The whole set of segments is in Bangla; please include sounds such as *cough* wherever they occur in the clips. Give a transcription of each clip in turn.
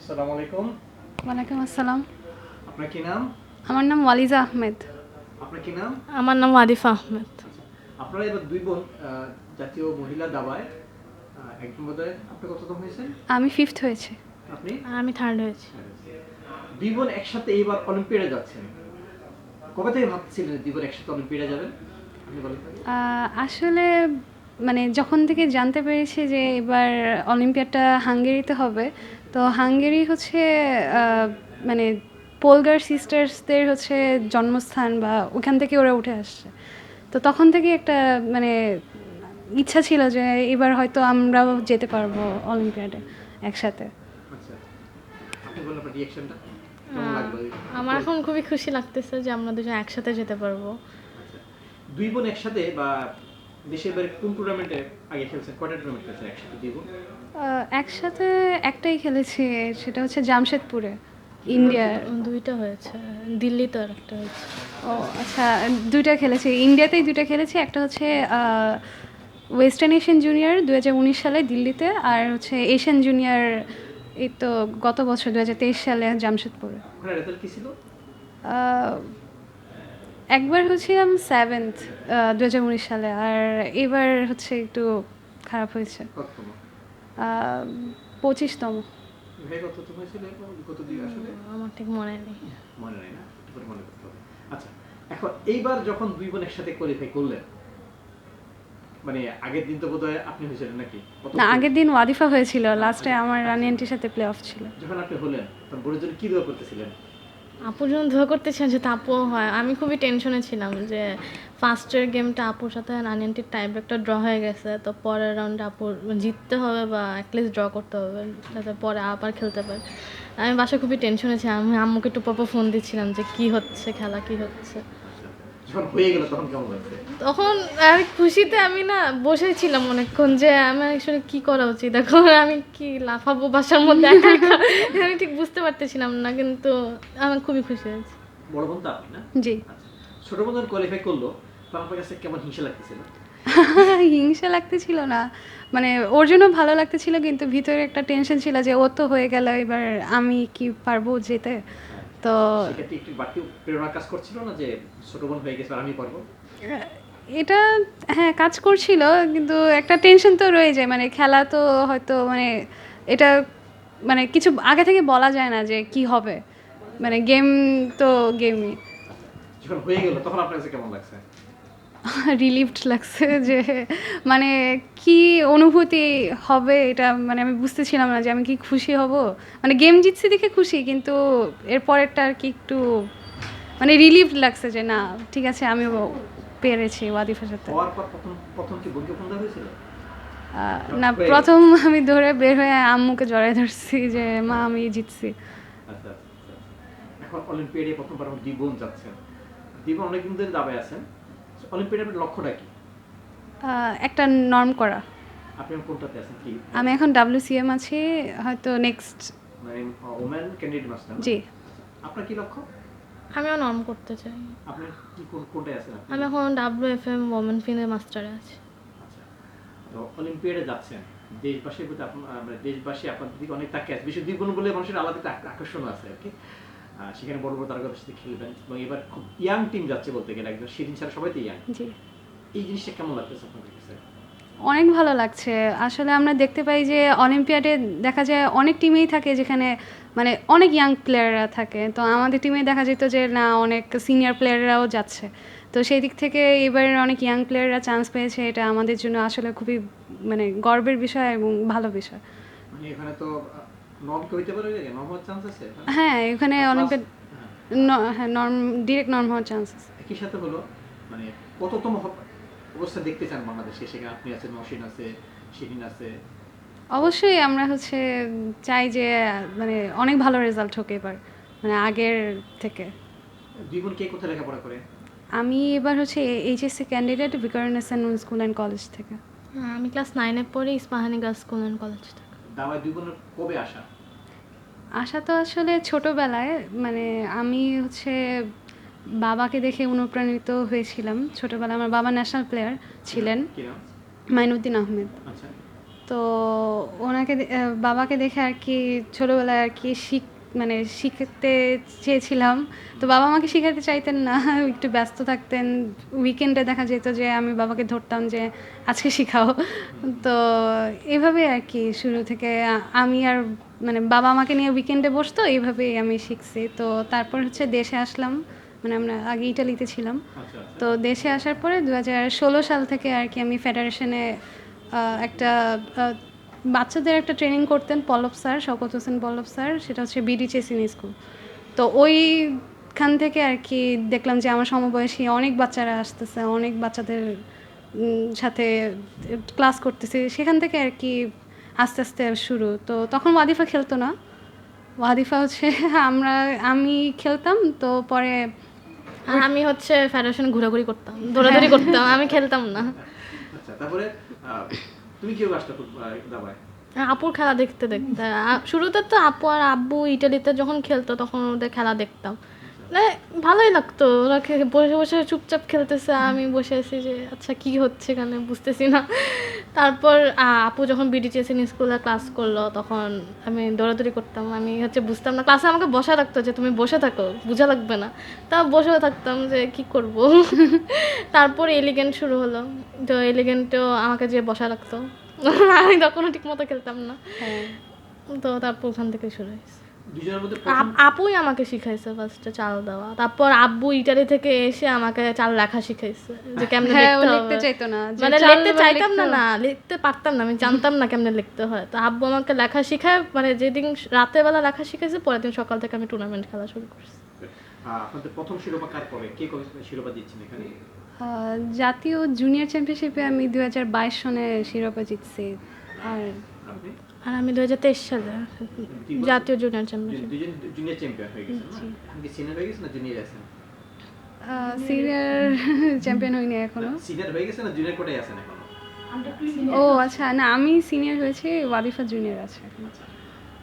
আসসালামু আলাইকুম। ওয়ালাইকুম আসসালাম। আপনার কি নাম? আমার নাম ওয়ালিজা আহমেদ। আপনার কি নাম? আমার নাম আদিফা আহমেদ। আপনারা এবার দুই বোন জাতীয় মহিলা দাবায় একজন বোধহয় আপনি কততম হয়েছেন? আমি ফিফথ হয়েছে। আপনি? আমি থার্ড হয়েছি। দুই বোন একসাথে এইবার অলিম্পিয়াডে যাচ্ছেন। কবে থেকে ভাবছিলেন দুই বোন একসাথে অলিম্পিয়াডে যাবেন? আপনি বলেন। আসলে মানে যখন থেকে জানতে পেরেছি যে এবার অলিম্পিয়াডটা হাঙ্গেরিতে হবে তো হাঙ্গেরি হচ্ছে মানে পোলগার সিস্টার্সদের হচ্ছে জন্মস্থান বা ওখান থেকে ওরা উঠে আসছে। তো তখন থেকে একটা মানে ইচ্ছা ছিল যে এবার হয়তো আমরাও যেতে পারব অলিম্পিয়াডে একসাথে। আচ্ছা। আমার এখন খুবই খুশি লাগতেছে যে আমরা দুজন একসাথে যেতে পারব। আচ্ছা। দুই বোন একসাথে বা দেশের বাইরে কোন টুর্নামেন্টে আগে খেলছেন? কয়টা টুর্নামেন্ট খেলছেন একসাথে একটাই খেলেছি সেটা হচ্ছে জামশেদপুরে ইন্ডিয়ার দুইটা হয়েছে দিল্লিতে আর একটা হয়েছে। ও আচ্ছা দুইটা খেলেছি। ইন্ডিয়াতেই দুইটা খেলেছি একটা হচ্ছে ওয়েস্টার্ন এশিয়ান জুনিয়র দুই হাজার উনিশ সালে দিল্লিতে আর হচ্ছে এশিয়ান জুনিয়র এই তো গত বছর দুই হাজার তেইশ সালে জামশেদপুরে। রেজাল্ট কি ছিল? একবার হচ্ছিলাম সেভেন্থ দু হাজার উনিশ সালে আর এবার হচ্ছে একটু খারাপ হয়েছে। পঁচিশতম। আমার ঠিক মনে নেই। মনে নাই না? মনে করতে হবে। আচ্ছা এখন এইবার যখন দুই বোন একসাথে কোয়ালিফাই করলেন মানে আগের দিন তো বোধহয় আপনি হয়েছিলেন নাকি? না আগের দিন ওয়াদিফা হয়েছিল লাস্টে আমার রানি আন্টির সাথে প্লে অফ ছিল। যখন আপনি হলেন তখন বোনের জন্য কি দোয়া করতেছিলেন? আপুর জন্য ধোয়া করতেছিলাম যে আপুও হয়। আমি খুবই টেনশনে ছিলাম যে ফার্স্টের গেমটা আপুর সাথে নানিয়ানটির টাইপ একটা ড্র হয়ে গেছে, তো পরের রাউন্ডে আপুর জিততে হবে বা অ্যাটলিস্ট ড্র করতে হবে যাতে পরে আবার খেলতে পারে। আমি বাসায় খুবই টেনশনে ছিলাম। আমি আম্মুকে একটু ফোন দিচ্ছিলাম যে কি হচ্ছে, খেলা কি হচ্ছে। যখন হয়ে গেল তখন কেমন লাগছে তখন আর খুশিতে আমি না বসেছিলাম অনেকক্ষণ যে আমার আসলে কি করা উচিত? এখন আমি কি লাফাবো বাসার মধ্যে *laughs* একা একা? আমি ঠিক বুঝতে পারতেছিলাম না কিন্তু আমি খুবই খুশি হয়েছি। বড় বোন তো আপনি না? জি। আচ্ছা। ছোট বোন কোয়ালিফাই করল আপনার কাছে কেমন হিংসা লাগতেছিল? *laughs* হিংসা লাগতেছিল না। মানে ওর জন্য ভালো লাগতেছিল কিন্তু ভিতরে একটা টেনশন ছিল যে ও তো হয়ে গেল এবার আমি কি পারব যেতে? তো একটু বাড়তি প্রেরণা কাজ করছিল না যে ছোট বোন হয়ে গেছে আর আমি পারব? এটা হ্যাঁ কাজ করছিল কিন্তু একটা টেনশন তো রয়ে যায়। মানে খেলা তো হয়তো মানে এটা মানে কিছু আগে থেকে বলা যায় না যে কি হবে। মানে গেম তো গেমই যখন হয়ে গেল তখন আপনার কাছে কেমন লাগছে? রিলিভড লাগছে যে মানে কি অনুভূতি হবে এটা? মানে আমি বুঝতেছিলাম না যে আমি কি খুশি হব। মানে গেম জিতছি দেখে খুশি কিন্তু এর পরেরটা আর কি একটু মানে রিলিভড লাগছে যে না ঠিক আছে আমি পেরেছি ওয়াদিফার সাথে। না প্রথম আমি ধরে বের হয়ে আম্মুকে জড়াই ধরছি যে মা আমি জিতছি। আচ্ছা আচ্ছা, আচ্ছা। এখন অলিম্পিয়াডে প্রথমবার যাচ্ছেন অনেকদিন ধরে দাবায় আছেন। অলিম্পিয়াডে আপনার লক্ষ্যটা কি? একটা নর্ম করা। আপনি এখন কোনটাতে আছেন? কি? আমি এখন ডাব্লিউসিএম আছি হয়তো নেক্সট। মানে ওমেন ক্যান্ডিডেট মাস্টার জি। আপনার কি লক্ষ্য? আমিও নর্ম করতে চাই। আপনি কি কোন কোনটায় আছেন আমি এখন ডাব্লিউ এফ এম ওমেন ফিনে মাস্টারে আছি। আচ্ছা। তো অলিম্পিয়াডে যাচ্ছেন। দেশবাসীর প্রতি আপনার মানে দেশবাসী আপনার দিকে অনেক তাকিয়ে আছে। বিশেষ দুই বোন বলে মানুষের আলাদা একটা আকর্ষণ আছে আর কি। সেখানে বড় বড় তারকাদের সাথে খেলবেন এবং এবার খুব ইয়াং টিম যাচ্ছে বলতে গেলে একদম সেদিন ছাড়া সবাই তো ইয়াং এই জিনিসটা কেমন লাগতেছে আপনার কাছে? অনেক ভালো লাগছে। আসলে আমরা দেখতে পাই যে অলিম্পিয়াডে দেখা যায় অনেক টিমেই থাকে যেখানে মানে অনেক ইয়াং প্লেয়াররা থাকে। তো আমাদের টিমে দেখা যেত যে না অনেক সিনিয়র প্লেয়াররাও যাচ্ছে। তো সেই দিক থেকে এবার অনেক ইয়াং প্লেয়াররা চান্স পেয়েছে। এটা আমাদের জন্য আসলে খুবই মানে গর্বের বিষয় এবং ভালো বিষয়। মানে এখানে তো নর্ম হইতে পারে নর্ম হওয়ার চান্স আছে? হ্যাঁ এখানে অলিম্পিয়াড হ্যাঁ। নর্ম ডিরেক্ট নর্ম হওয়ার চান্স আছে। একই সাথে হলো মানে কততম অবস্থা দেখতে চান বাংলাদেশে? সেখানে আপনি আছেন নসীন আছে শিরিন আছে। অবশ্যই আমরা হচ্ছে চাই যে মানে অনেক ভালো রেজাল্ট হোক এবার মানে আগের থেকে। দুই বোন কে কোথায় লেখাপড়া করে? আমি এবার হচ্ছে HSC candidate Viqarunnisa school and college থেকে। হ্যাঁ, আমি ক্লাস নাইনে পড়ি Ispahani girls school and college থেকে। দাওয়ায় দুই বোনের কবে আসা? আশা তো আসলে ছোটবেলায় মানে আমি হচ্ছে বাবাকে দেখে অনুপ্রাণিত হয়েছিলাম। ছোটোবেলায় আমার বাবা ন্যাশনাল প্লেয়ার ছিলেন। মাইনুদ্দিন আহমেদ। আচ্ছা। তো ওনাকে বাবাকে দেখে আর কি ছোটবেলায় আর কি শিখ মানে শিখতে চেয়েছিলাম। তো বাবা আমাকে শিখাতে চাইতেন না একটু ব্যস্ত থাকতেন। উইকেন্ডে দেখা যেত যে আমি বাবাকে ধরতাম যে আজকে শিখাও। তো এভাবে আর কি শুরু থেকে। আমি আর মানে বাবা আমাকে নিয়ে উইকেন্ডে বসতো এইভাবেই আমি শিখছি। তো তারপর হচ্ছে দেশে আসলাম মানে আমরা আগে ইটালিতে ছিলাম। আচ্ছা আচ্ছা। তো দেশে আসার পরে দু হাজার ষোলো সাল থেকে আর কি আমি ফেডারেশনে একটা বাচ্চাদের একটা ট্রেনিং করতেন পল্লব স্যার শওকত হোসেন পল্লব স্যার সেটা হচ্ছে বিডি চেসিন স্কুল তো ওইখান থেকে আর কি দেখলাম যে আমার সমবয়সী অনেক বাচ্চারা আসতেছে অনেক বাচ্চাদের সাথে ক্লাস করতেছে। সেখান থেকে আর কি আস্তে আস্তে শুরু। তো তখন ওয়াদিফা খেলতো না। ওয়াদিফা হচ্ছে *laughs* আমরা আমি খেলতাম তো পরে আমি হচ্ছে ফেডারেশন ঘোরাঘুরি করতাম দৌড়াদৌড়ি করতাম আমি খেলতাম না। আচ্ছা তারপরে তুমি কি আসতে দাবায়? আপুর খেলা দেখতে দেখতে। শুরুতে তো আপু আর আব্বু ইটালিতে যখন খেলতো, তখন ওদের খেলা দেখতাম। ভালোই লাগতো। ওরা বসে বসে চুপচাপ খেলতেছে। আমি বসে আছি যে আচ্ছা কি হচ্ছে এখানে? বুঝতেছি না। তারপর আপু যখন বিডিচিএসিন স্কুলে ক্লাস করল তখন আমি দৌড়াদৌড়ি করতাম। আমি হচ্ছে বুঝতাম না। ক্লাসে আমাকে বসা রাখতো যে তুমি বসে থাকো বোঝা লাগবে না। তা বসেও থাকতাম যে কি করব? *laughs* তারপর এলিগেন্ট শুরু হলো। তো এলিগেন্টও আমাকে যে বসা রাখতো *laughs* আমি তখনও ঠিক মতো খেলতাম না। হ্যাঁ। তো তারপর ওখান থেকে শুরু হয়েছে। আপুই আমাকে শিখাইছে ফার্স্টে চাল দেওয়া। তারপর আব্বু ইটালি থেকে এসে আমাকে চাল লেখা শিখাইছে যে কেমনে হ্যাঁ লিখতে চাইতো না মানে লিখতে চাইতাম না না লিখতে পারতাম না আমি জানতাম না কেমনে লিখতে হয়। তো আব্বু আমাকে লেখা শিখায় মানে যেদিন রাতের বেলা লেখা শিখাইছে পরের দিন সকাল থেকে আমি টুর্নামেন্ট খেলা শুরু করছি। আপনাদের প্রথম শিরোপা কার পরে কে কবে শিরোপা দিচ্ছেন এখানে? জাতীয় জুনিয়র চ্যাম্পিয়নশিপে আমি দু হাজার বাইশ সনে শিরোপা জিতছি। আর আপনি? আর আমি দু হাজার তেইশ সালে জাতীয় জুনিয়র চ্যাম্পিয়ন সিনিয়র চ্যাম্পিয়ন হইনি এখনও। সিনিয়র হয়ে গেছেন না জুনিয়র *laughs* কোটায় আছেন এখনও? ও আচ্ছা না আমি সিনিয়র হয়েছি ওয়াদিফা জুনিয়র আছে। এখন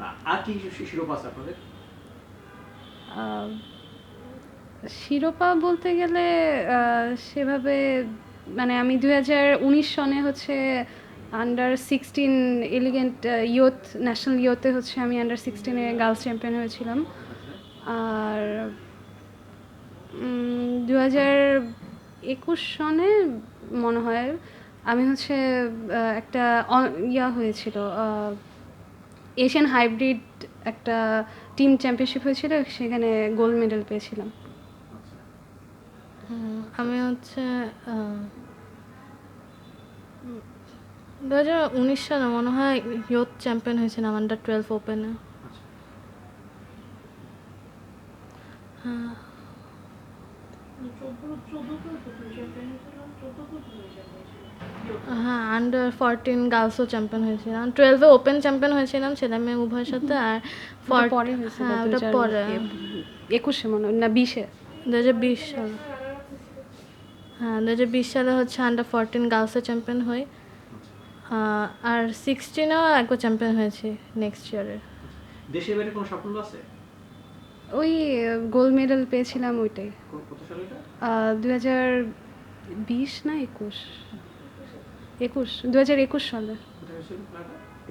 না, আর কি শিরোপা আছে আপনাদের? শিরোপা বলতে গেলে সেভাবে মানে আমি দুই হাজার উনিশ সনে হচ্ছে under sixteen elegant youth national ইয়ুথে হচ্ছে আমি আন্ডার সিক্সটিনে গার্লস চ্যাম্পিয়ন হয়েছিলাম। আর দু হাজার একুশ সনে মনে হয় আমি হচ্ছে একটা ইয়া হয়েছিল এশিয়ান হাইব্রিড একটা টিম চ্যাম্পিয়নশিপ হয়েছিল, সেখানে গোল্ড মেডেল পেয়েছিলাম। আমি হচ্ছে দু হাজার উনিশ সালে মনে হয় ইয়ুথ চ্যাম্পিয়ন হয়েছিলাম আন্ডার টুয়েলভ ওপেনে। হ্যাঁ। আন্ডার ফোরটিন গার্লসও চ্যাম্পিয়ন হয়েছিলাম। টুয়েলভে ওপেন চ্যাম্পিয়ন হয়েছিলাম ছেলে মেয়ে উভয়ের সাথে আর পরে হ্যাঁ ওটা পরে। একুশে মনে না বিশে। দু হাজার বিশ সালে। হ্যাঁ দু হাজার বিশ সালে হচ্ছে আন্ডার ফোরটিন গার্লসের চ্যাম্পিয়ন হই। আর সিক্সটিনেও একবার চ্যাম্পিয়ন হয়েছি নেক্সট ইয়ারে দেশের বাইরে কোনো সাফল্য আছে? ওই গোল্ড মেডেল পেয়েছিলাম ওইটাই। দু হাজার বিশ না একুশ? একুশ দু হাজার একুশ সালে।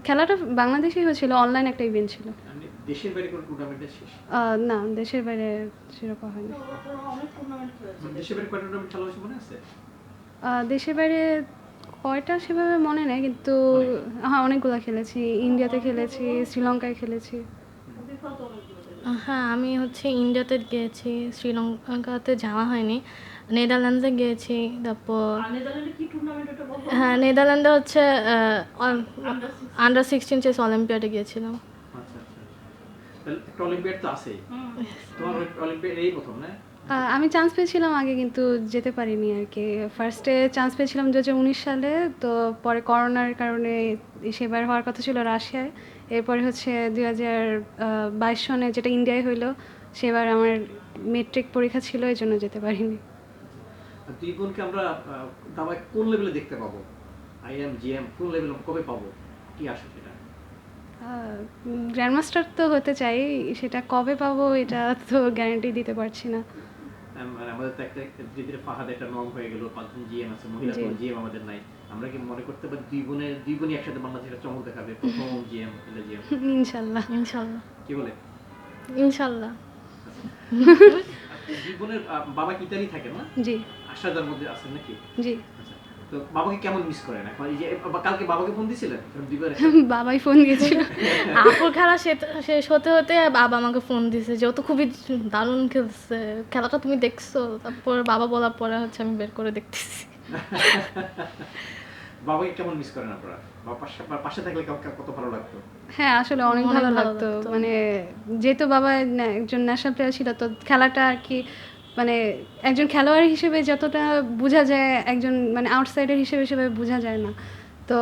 খেলাটা? বাংলাদেশেই হয়েছিল অনলাইন একটা ইভেন্ট ছিল। দেশের বাইরে কোনো টুর্নামেন্টে শেষ? না দেশের বাইরে সেরকম হয়নি। মানে দেশের বাইরে কয়টা টুর্নামেন্ট খেলা হয়েছে মনে আছে? দেশের বাইরে কয়টা সেভাবে মনে নেই কিন্তু হ্যাঁ অনেকগুলো খেলেছি। ইন্ডিয়াতে খেলেছি শ্রীলঙ্কায় খেলেছি। হ্যাঁ আমি হচ্ছে ইন্ডিয়াতে গিয়েছি শ্রীলঙ্কাতে যাওয়া হয়নি। নেদারল্যান্ডসে গিয়েছি তারপর হ্যাঁ নেদারল্যান্ডে হচ্ছে আন্ডার সিক্সটিন চেস অলিম্পিয়াডে গিয়েছিলাম। আচ্ছা আচ্ছা তাহলে একটা অলিম্পিয়াড তো আছেই। তোমার অলিম্পিয়াড এই প্রথম না? আমি চান্স পেয়েছিলাম আগে কিন্তু যেতে পারিনি আর কি। ফার্স্টে চান্স পেয়েছিলাম দু হাজার উনিশ সালে তো পরে করোনার কারণে সেবার হওয়ার কথা ছিল রাশিয়ায়। এরপরে হচ্ছে দুই হাজার বাইশ সনে যেটা ইন্ডিয়ায় হইল সেবার আমার মেট্রিক পরীক্ষা ছিল এই জন্য যেতে পারিনি। দুই বোনকে আমরা দাবায় কোন লেভেলে দেখতে পাবো? আইএম জিএম কোন লেভেলে কবে পাবো? কি আসে সেটা? গ্র্যান্ড মাস্টার তো হতে চাই সেটা কবে পাবো এটা তো গ্যারান্টি দিতে পারছি না। আম- আমাদের তো একটা ধীরে ধীরে ফাহাদ একটা নম হয়ে গেল পাঁচজন জিএম আছে মহিলা কোনো জিএম আমাদের নাই। আমরা কি মনে করতে পারি দুই বোনের দুই বোনই একসাথে বাংলাদেশের চমক দেখাবে? প্রথম জিএম জিএম *laughs* ইনশাল্লাহ। ইনশাল্লাহ। কি বলে? ইনশাল্লাহ। জীবনের বাবা কি ইতালি থাকে না? জি। আশাদার মধ্যে আছেন নাকি? জি। আচ্ছা তো বাবাকে কেমন মিস করেন? এখন এই যে কালকে বাবাকে ফোন দিছিলেন? *laughs* বাবাই ফোন দিয়েছিল। আপুর খেলা শেষ- শেষ হতে হতে বাবা আমাকে ফোন দিছে যে ও তো খুবই দারুণ খেলছে। খেলাটা তুমি দেখছ তারপর বাবা বলার পরে হচ্ছে আমি বের করে দেখতেছি। *laughs* বাবাকে কেমন মিস করেন আপনারা? পাশে থাকলে কত ভালো লাগতো? হ্যাঁ আসলে অনেক ভালো লাগতো। মানে যেহেতু বাবা একজন ন্যাশনাল প্লেয়ার ছিল তো খেলাটা আর কি মানে একজন খেলোয়াড় হিসেবে যতটা বোঝা যায় একজন মানে আউটসাইডার হিসেবে সেভাবে বোঝা যায় না। তো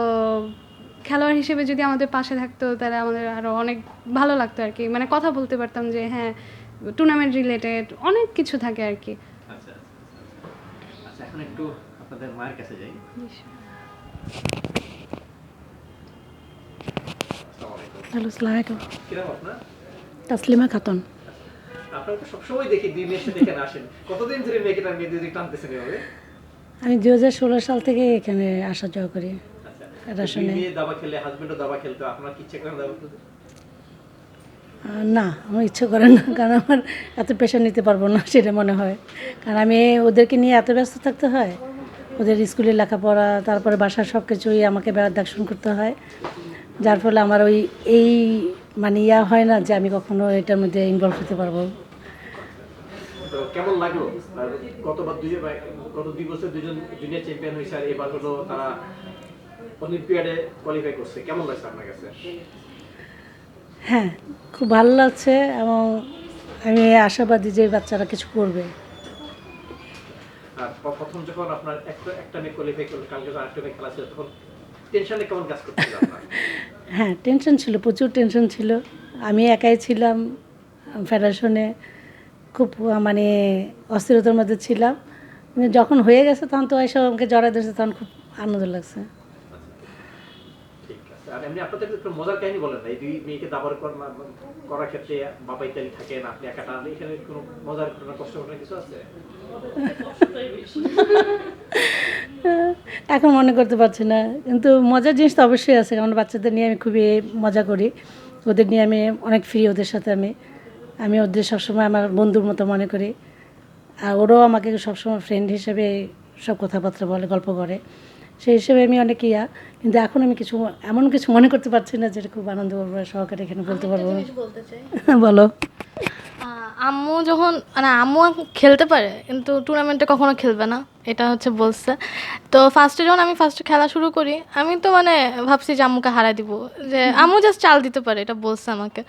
খেলোয়াড় হিসেবে যদি আমাদের পাশে থাকতো তাহলে আমাদের আরও অনেক ভালো লাগতো আর কি। মানে কথা বলতে পারতাম যে হ্যাঁ টুর্নামেন্ট রিলেটেড অনেক কিছু থাকে আর কি। আচ্ছা আচ্ছা, আচ্ছা। এখন একটু আপনাদের মায়ের কাছে যাই। হ্যালো সালামালাইকুম কীরকম আপনার? তাসলিমা খাতুন। আপনারা তো সবসময় দেখি দিন এসে দেখে না আসেন। কতদিন ধরে মেয়েকে টানতেছেন এভাবে? আমি দু হাজার ষোলো সাল থেকে এখানে আসা যাওয়া করি। আচ্ছা দুই দাবা খেলে হাজবেন্ডও দাবা খেলতো আপনার কি ইচ্ছে দাবা খেলতে? না আমার ইচ্ছে করে না কারণ আমার এত প্রেশার নিতে পারব না সেটা মনে হয়। কারণ আমি ওদেরকে নিয়ে এত ব্যস্ত থাকতে হয়। ওদের স্কুলে লেখাপড়া তারপরে বাসার সব কিছুই আমাকে দেখাশোন করতে হয়। যার ফলে আমার ওই এই মানে ইয়া হয় না যে আমি কখনো এটার মধ্যে ইনভলভ হতে পারব। তো কেমন লাগল? গতবার দুই গত দুই বছর দুজন জুনিয়র চ্যাম্পিয়ন হয়েছে আর এবার হলো তারা অলিম্পিয়াডে কোয়ালিফাই করছে। কেমন লাগছে আপনার কাছে? হ্যাঁ খুব ভালো লাগছে এবং আমি আশাবাদী যে বাচ্চারা কিছু করবে। আর প্রথম যখন আপনার একটা একটা মেয়ে কোয়ালিফাই করল কালকে আরেকটা মেয়ে খেলা ছিল তখন টেনশনে কেমন কাজ করছিল আপনার? হ্যাঁ টেনশন ছিল প্রচুর টেনশন ছিল। আমি একাই ছিলাম ফেডারেশনে খুব মানে অস্থিরতার মধ্যে ছিলাম। যখন হয়ে গেছে তখন তো এসব আমাকে জড়াই ধরেছে তখন খুব আনন্দ লাগছে। ঠিক আছে। আর এমনি আপনাদের একটু মজার কাহিনী বলেন না এই দুই মেয়েকে দাবার করার ক্ষেত্রে বাবা ইত্যাদি থাকেন আপনি একা টানলে এখানে কোনো মজার ঘটনা কষ্ট ঘটনা কিছু আছে? *laughs* এখন মনে করতে পারছি না কিন্তু মজার জিনিস তো অবশ্যই আছে কারণ বাচ্চাদের নিয়ে আমি খুবই মজা করি। ওদের নিয়ে আমি অনেক ফ্রি ওদের সাথে আমি আমি ওদের সবসময় আমার বন্ধুর মতো মনে করি। আর ওরাও আমাকে সবসময় ফ্রেন্ড হিসেবে সব কথাবার্তা বলে গল্প করে। সেই হিসেবে আমি অনেক ইয়া কিন্তু এখন আমি কিছু এমন কিছু মনে করতে পারছি না যেটা খুব আনন্দ করব সহকারে এখানে বলতে পারব। *laughs* বলো। আম্মু যখন মানে আম্মু খেলতে পারে কিন্তু টুর্নামেন্টে কখনো খেলবে না এটা হচ্ছে বলছে। তো ফার্স্টে যখন আমি ফার্স্টে খেলা শুরু করি আমি তো মানে ভাবছি যে আম্মুকে হারাই দিব যে আম্মু জাস্ট চাল দিতে পারে এটা বলছে আমাকে।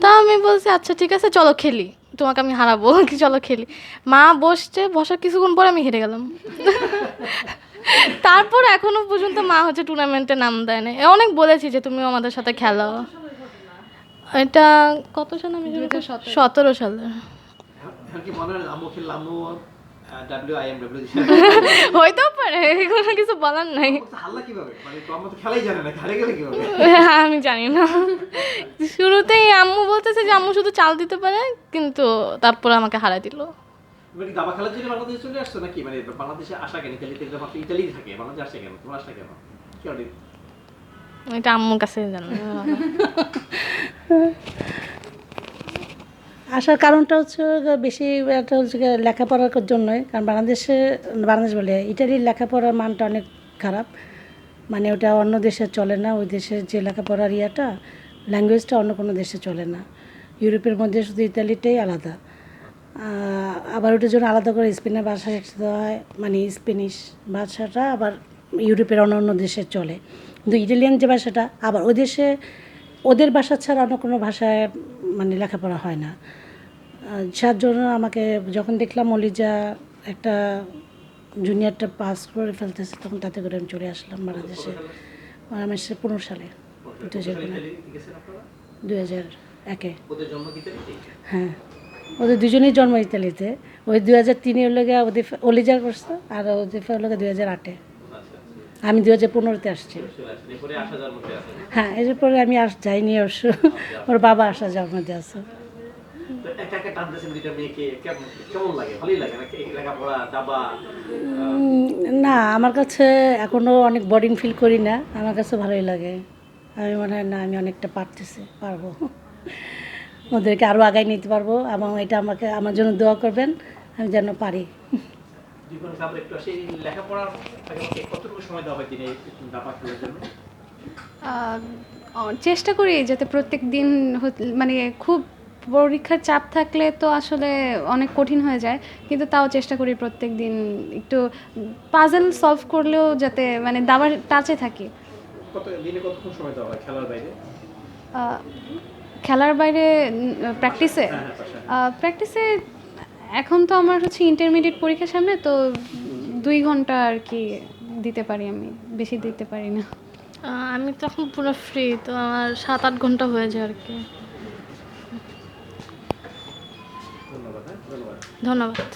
তো আমি বলছি আচ্ছা ঠিক আছে চলো খেলি তোমাকে আমি হারাবো *laughs* কি চলো খেলি। মা বসছে বসার কিছুক্ষণ পরে আমি হেরে গেলাম। *laughs* তারপর এখনও পর্যন্ত মা হচ্ছে টুর্নামেন্টে নাম দেয় না অনেক বলেছি যে তুমি আমাদের সাথে খেলো এটা কত সালে আমি সতেরো সালে। হয় *laughs* হইতেও পারে কোনো কিছু বলার নাই। মানে তো আম্মু তো খেলাই জানে না হারে গেলে কীভাবে? আমি জানি না। শুরুতেই আম্মু বলতেছে যে আম্মু শুধু চাল দিতে পারে কিন্তু তারপর আমাকে হারাই দিল। তুমি দাবা খেলার জন্য বাংলাদেশে চলে আসছো নাকি? মানে বাংলাদেশে আসা কেন? ইতালিতে ইতালি থাকে বাংলাদেশে আসে কেন? তোমার আসা কেন? এটা আম্মুর কাছে জানো। *laughs* আসার কারণটা হচ্ছে বেশি একটা হচ্ছে লেখাপড়ার জন্যই, কারণ বাংলাদেশে, বাংলাদেশ বলে, ইটালির লেখাপড়ার মানটা অনেক খারাপ। মানে ওটা অন্য দেশে চলে না, ওই দেশের যে লেখাপড়ার ইয়েটা, ল্যাঙ্গুয়েজটা অন্য কোনো দেশে চলে না। ইউরোপের মধ্যে শুধু ইতালিটাই আলাদা। আবার ওটার জন্য আলাদা করে স্পেনের ভাষা শিখতে হয় মানে স্পেনিশ ভাষাটা আবার ইউরোপের অন্য অন্য দেশে চলে। কিন্তু ইটালিয়ান যে ভাষাটা, আবার ওই দেশে ওদের ভাষা ছাড়া অন্য কোনো ভাষায় মানে লেখাপড়া হয় না। যার জন্য আমাকে যখন দেখলাম অলিজা একটা জুনিয়রটা পাস করে ফেলতেছে, তখন তাতে করে আমি চলে আসলাম বাংলাদেশে। আমি সে পনেরো সালে দু হাজার দু হাজার একে। হ্যাঁ ওদের দুজনেই জন্ম ইতালিতে। ওই দু হাজার তিনে হলো গিয়ে ওদের অলিজার করছে আর ওদের হলো দু হাজার আটে। আমি দু হাজার পনেরোতে আসছি। হ্যাঁ এরপরে আমি আস যাইনি অবশ্য। ওর বাবা আসা যাওয়ার মধ্যে আছে। না? আমার কাছে এখনও অনেক বোরিং ফিল করি না। আমার কাছে ভালোই লাগে। আমি মনে হয় না আমি অনেকটা পারতেছি পারব। ওদেরকে আরও আগায় নিতে পারব। এবং এটা আমাকে আমার জন্য দোয়া করবেন। আমি যেন পারি। জীবন একটু সেই লেখাপড়ার কতটুকু সময় দেওয়া হয় দিনে দাবা খেলার জন্য? চেষ্টা করি যাতে প্রত্যেক দিন মানে খুব পরীক্ষার চাপ থাকলে তো আসলে অনেক কঠিন হয়ে যায় কিন্তু তাও চেষ্টা করি প্রত্যেক দিন একটু পাজেল সলভ করলেও যাতে মানে দাবার টাচে থাকি। কত দিনে কতক্ষণ সময় দেওয়া হয় খেলার বাইরে? খেলার বাইরে প্র্যাকটিসে প্র্যাকটিসে এখন তো আমার হচ্ছে ইন্টারমিডিয়েট পরীক্ষার সামনে তো দুই ঘণ্টা আর কি দিতে পারি আমি বেশি দিতে পারি না। আমি তো এখন পুরো ফ্রি তো আমার সাত আট ঘণ্টা হয়ে যায় আর কি। ধন্যবাদ হ্যাঁ ধন্যবাদ। ধন্যবাদ।